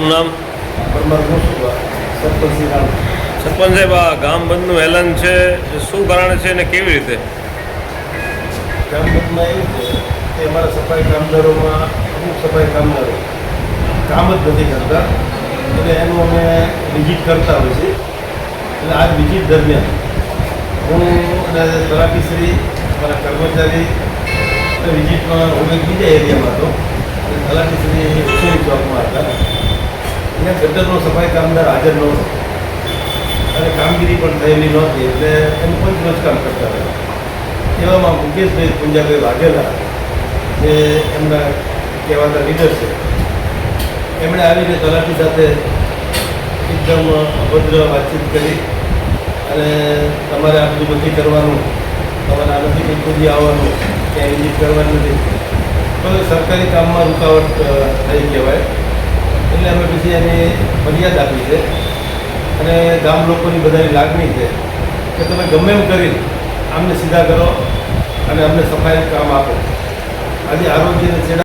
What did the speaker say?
આપનું નામ? સરપંચી સાહેબ આ ગામ બંધનું એલાન છે. શું કારણ છે અને કેવી રીતે? ગામમાં એવું છે કે અમારા સફાઈ કામદારોમાં અમુક સફાઈ કામદારો કામ જ નથી કરતા. એટલે એનું અમે વિઝિટ કરતા હોય છે એટલે આ વિઝિટ દરમિયાન હું અને તલાટીશ્રી, અમારા કર્મચારી વિઝિટમાં હું એક બીજા એરિયામાં હતો. તલાટીશ્રી ઉછેરી ગટરનો સફાઈ કામદાર હાજર નહોતો અને કામગીરી પણ થયેલી નહોતી, એટલે એનું કોઈ રોજ કામ કરતા હતા એવામાં મુકેશભાઈ પુંજાભાઈ વાઘેલા, જે એમના કહેવાતા લીડર છે, એમણે આવીને તલાટી સાથે એકદમ અભદ્ર વાતચીત કરી અને તમારે આ બધું નથી કરવાનું, તમારે આ નથી કંઈ આવવાનું, ક્યાંય વિઝિટ કરવાની નથી. તો સરકારી કામમાં રૂકાવટ થઈ કહેવાય. એટલે અમે પછી એની ફરિયાદ આપી છે. અને ગામ લોકોની બધાની લાગણી છે કે તમે ગમે એમ કરી આમને સીધા કરો અને અમને સફાઈ કામ આપો. આજે આરોગ્યને છેડા